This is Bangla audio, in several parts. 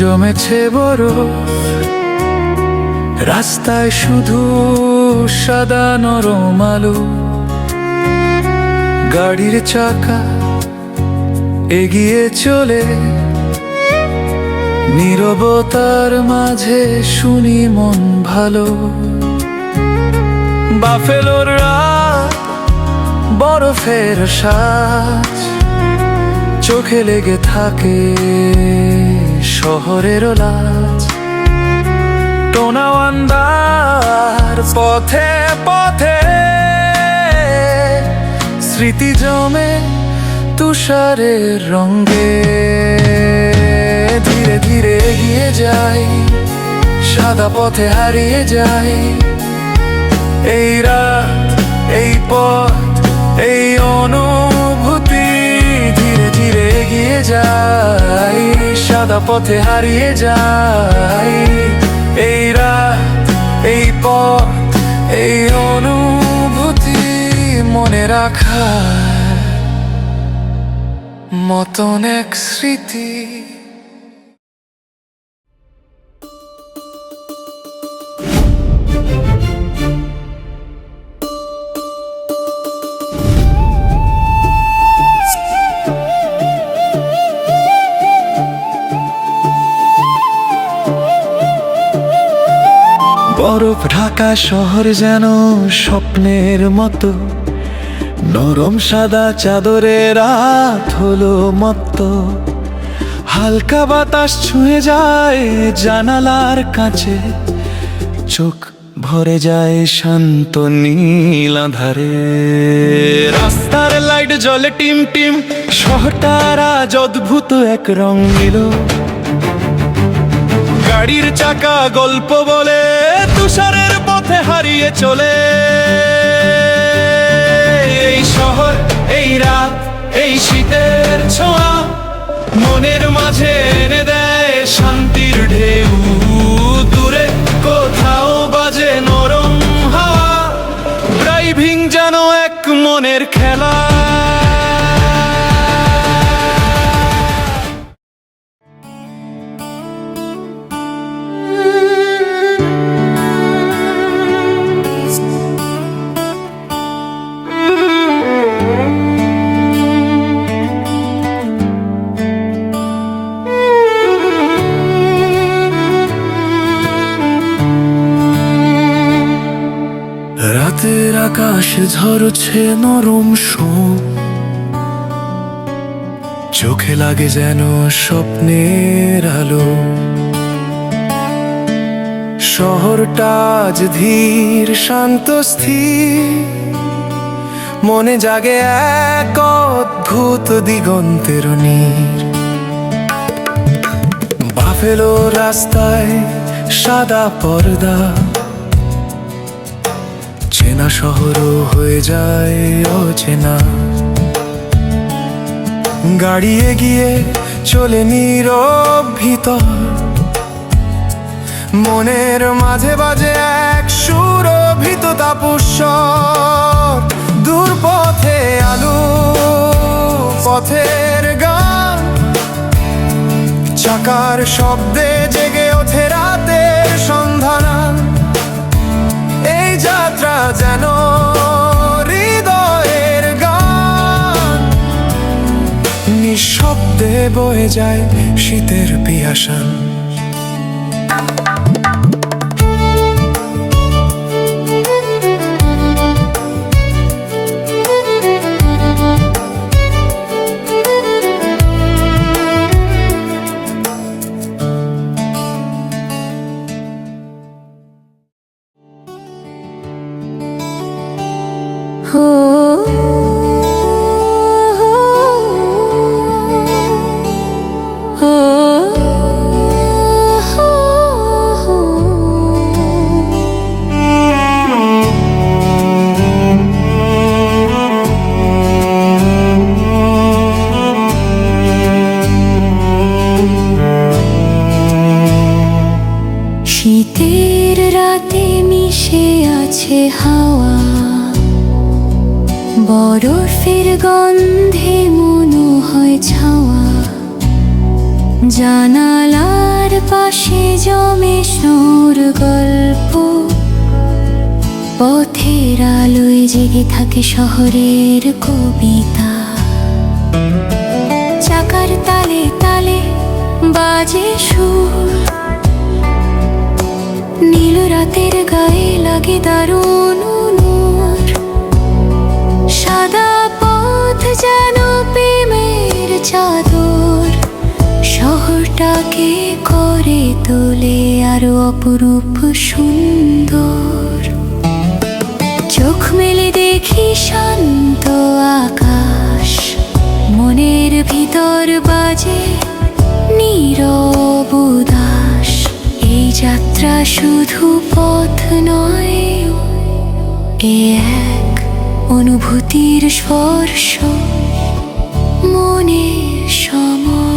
জমেছে বড়। রাস্তায় শুধু সাদা নরম আলো। গাড়ির চাকা এগিয়ে চলে। নীরবতার মাঝে শুনি মন ভালো। বাফেলোর রাত বরফের সাজ। চোখে লেগে থাকে। শহরের লাজ। টোনাওয়ান্দার পথে পথে স্মৃতি জমে তুষারের রঙে। ধীরে ধীরে এগিয়ে যাই, সাদা পথে হারিয়ে যাই। এই রাত, এই পথ, এই অনুভূতি ধীরে ধীরে এগিয়ে যাই। সাদা পথে হারিয়ে যাই। এই রাত, এই পথ, এই অনুভূতি মনে রাখা মতন এক স্মৃতি। ঢাকা শহর যেন স্বপ্নের মতো। নরম সাদা চাদরে রাত হলো মত্ত। হালকা বাতাস ছুঁয়ে যায় জানালার কাছে। চোখ ভরে যায় শান্ত নীল আধারে। রাস্তার লাইট জলে টিম টিম, শহরটার অদ্ভুত এক রং নিল। গাড়ির চাকা গল্প বলে, তুষারের পথে হারিয়ে চলে। এই শহর, এই রাত, এই শীতের ছোঁয়া মনের মাঝে এনে দেয় শান্তির আকাশে ঝরছে নরম সোম চোখে লাগে যেন স্বপ্নের আলো। শহরটা আজ ধীর, শান্ত, স্থির। মনে জাগে এক অদ্ভুত দিগন্তের নীর। বাফেলো রাস্তায় সাদা পর্দা। চেনা শহরও হয়ে যায় অচেনা। গাড়ি এগিয়ে চলে নীরব ভিতর। মনের মাঝে বাজে এক সুরভিত তাপুস্বর। দূর পথে আলু পথের গান। চাকার শব্দে যেন হৃদয়ের গান। নিঃশব্দে বয়ে যায় শীতের পিয়াসান। জানালার পাশে জমে সুর গল্প। পথের আলোয় জেগে থাকে শহরের কবিতা। চাকার তালে তালে বাজে সুর। নীল রাতের গায়ে লাগে দারুণ সাদা পথ যেন প্রেমের চাদর। শহরটাকে করে তোলে আরও অপরূপ সুন্দর। চোখ মেলে দেখি শান্ত আকাশ, মনের ভিতর বাজে নীরব উদাস। এই যাত্রা শুধু পথ নয়, এ এক অনুভূতির স্পর্শ। মনের সময়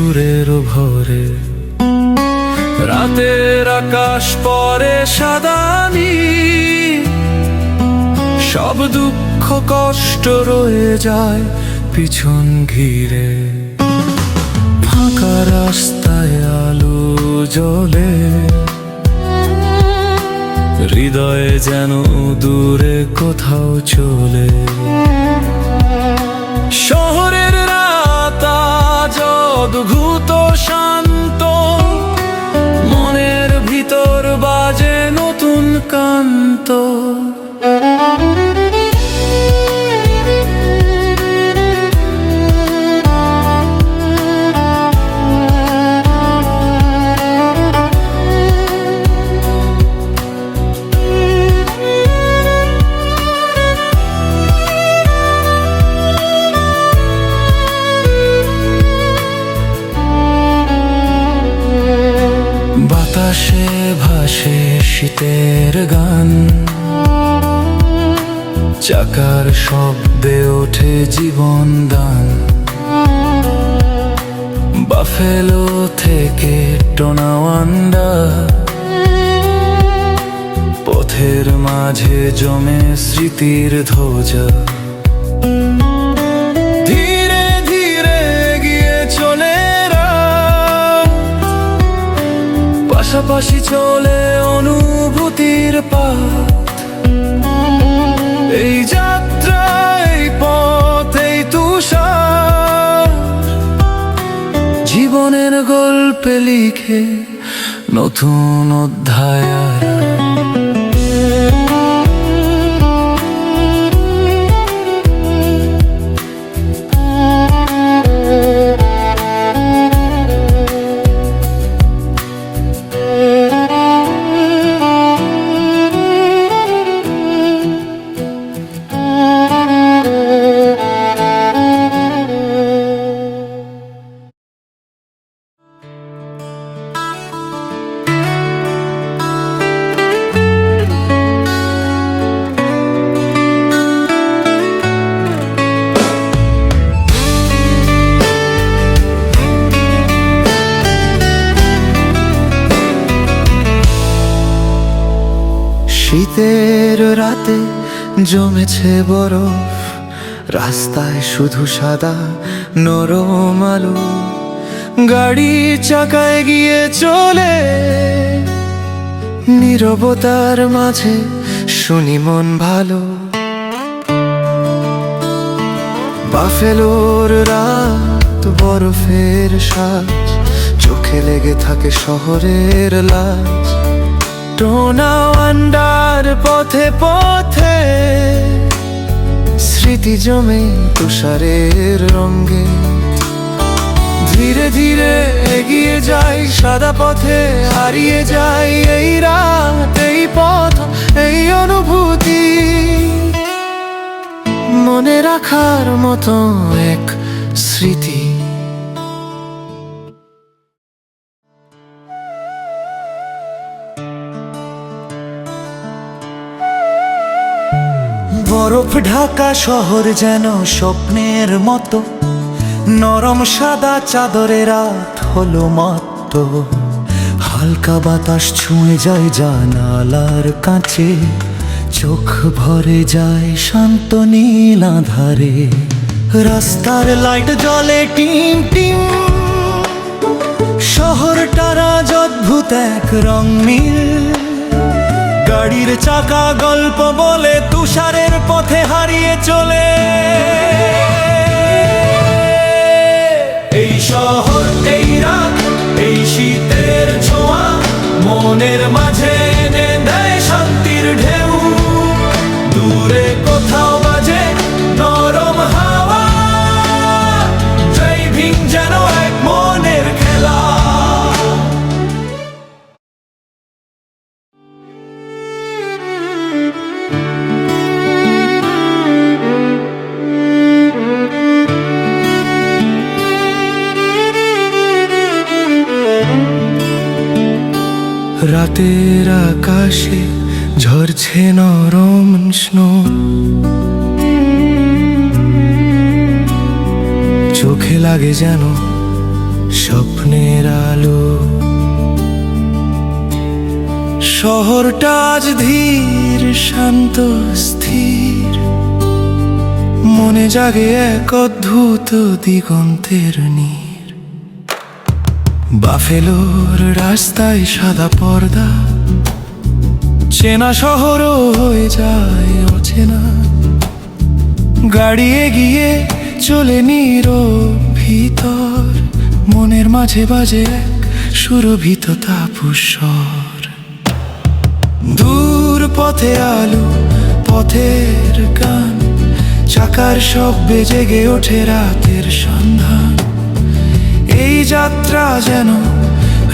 সুরের ভরে। রাতের আকাশ পরে সাদা নীল। সব দুঃখ কষ্ট রয়ে যায় পিছন ঘিরে। ফাঁকা রাস্তায় আলো জ্বলে। হৃদয়ে যেন দূরে কোথাও চলে। আজ অদ্ভুত শান্ত। মনের ভিতর বাজে নতুন কান্ত। শীতের গান। চাকার শব্দে ওঠে জীবন দান বাফেলো থেকে টোনাওয়ান্ডা। পথের মাঝে জমে স্মৃতির ধ্বজা। ধীরে ধীরে চলে পাশাপাশি চলে অনুভূতির এই যাত্রা এই পথ এই তুষার। জীবনের গল্পে লিখে নতুন অধ্যায় রাতে জমেছে বরফ, রাস্তায় শুধু সাদা নরম আলো। গাড়ি চাকায় গিয়ে চলে, নীরবতার মাঝে শুনি মন ভালো। বাফেলোর রাত বরফের সাজ, চোখে লেগে থাকে শহরের লাজ। টোনা আন্ডার পথে পথে, স্মৃতি জমে তুষারের রঙ্গে ধীরে ধীরে এগিয়ে যাই সাদা পথে, হারিয়ে যাই এই রাত, এই পথ, এই অনুভূতি। মনে রাখার মতো এক স্মৃতি। বরফ ঢাকা শহর যেন স্বপ্নের মতো। নরম সাদা চাদরে রাত হলো মত হালকা বাতাস ছুঁয়ে যায় জানালার কাছে। চোখ ভরে যায় শান্ত নীল আধারে। রাস্তার লাইট জ্বলে টিম টিম। শহরটার আজ অদ্ভুত এক রং নীল। গাড়ির চাকা গল্প বলে তুষারের পথে হারিয়ে চলে। এই শহর, এই রাত, এই শীতের ছোঁয়া, মনের মাঝে এনে দেয় শান্তির ঢেউ। দূরে কোথাও রাতের আকাশে ঝরছে নরম স্নো। চোখে লাগে যেন স্বপ্নের আলো। শহরটা আজ ধীর, শান্ত, স্থির। মনে জাগে এক অদ্ভুত দিগন্তের নীর। বাফেলোর রাস্তায় সাদা পর্দা। চেনা শহরও হয়ে যায় অচেনা। গাড়ি এগিয়ে চলে নীরব ভিতর। মনের মাঝে বাজে এক সুরভিত তাপুস্বর। দূর পথে আলো, পথের গান। চাকার শব্দে জেগে ওঠে রাতের সন্ধান এই যাত্রা যেন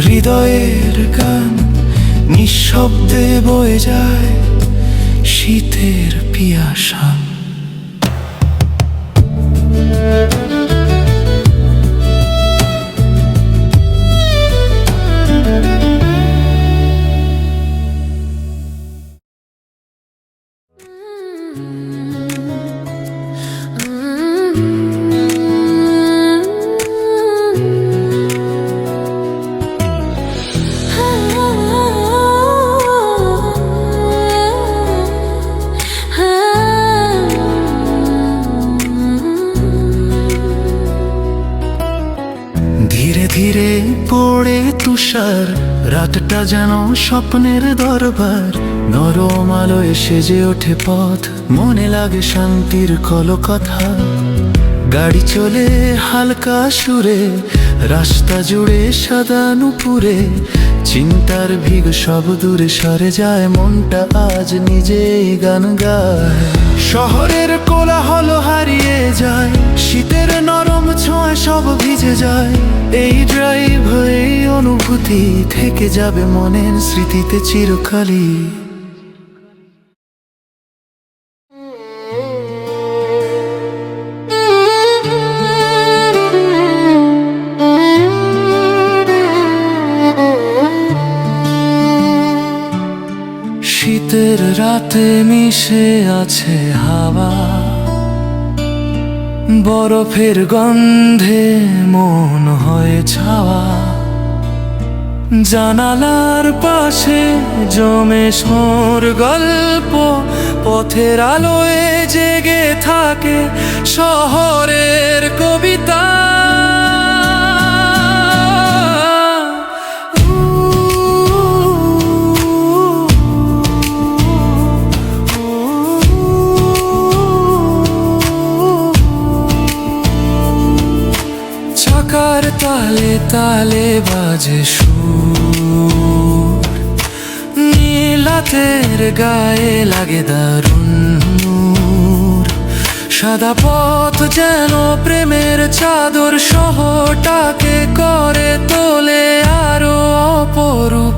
হৃদয়ের গান নিঃশব্দে বয়ে যায় শীতের পিয়াসান রাতটা যেন স্বপ্নের দরবার। নরম আলো এসে যে ওঠে পথ। মনে লাগে শান্তির কলকথা। গাড়ি চলে হালকা সুরে, রাস্তা জুড়ে সাদা নুপুরে চিন্তার ভিগ সব দূরে সরে যায়, মনটা আজ নিজেই গান গায়। শহরের কোলাহল হারিয়ে যায়, শীতের নরম ছোঁয়া সব ভিজে যায়। এই ড্রাইভ এই অনুভূতি থেকে যাবে মনের স্মৃতিতে চিরকালই। রাতে মিশে আছে হাওয়া। বরফের গন্ধে মন হয়ে ছাওয়া। জানালার পাশে জমে সোর গল্প, পথের আলোয় জেগে থাকে শহরের কবিতা। তালে বাজে সুর। নীলাতের গায়ে লাগে দারুণ সাদা পথ যেন প্রেমের চাদর শহরটাকে করে তোলে আরও অপরূপ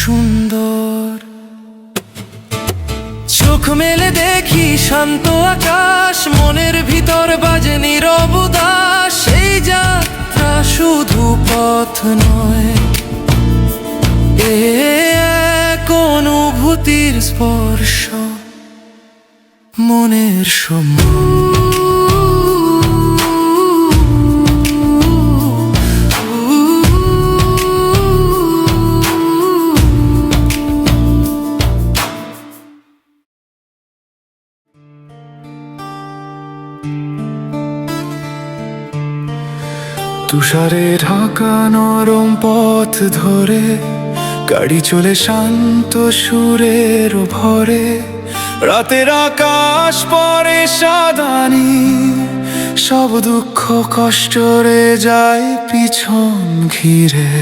সুন্দর। চোখ মেলে দেখি শান্ত আকাশ, মনের ভিতর বাজে নীরব উদাস। সেই যাত্রা শুধু পথ নয় এ এক অনুভূতির স্পর্শ মনের সময়। তুষারে ঢাকা নরম পথ ধরে, গাড়ি চলে শান্ত সুরের ভরে, রাতের আকাশ পরে সাদানি, সব দুঃখ কষ্ট রে যায় পিছন ঘিরে।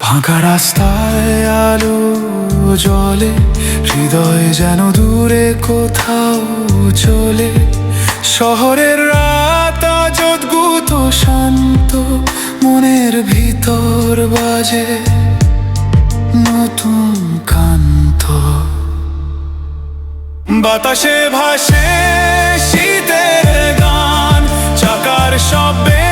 ফাঁকা রাস্তায় আলো জলে হৃদয় যেন দূরে কোথাও চলে, শহরের রাত আজ শান্ত মনের ভিতর বাজে নতুন কান্ত বাতাসে ভাসে শীতের গান চাকার শব্দে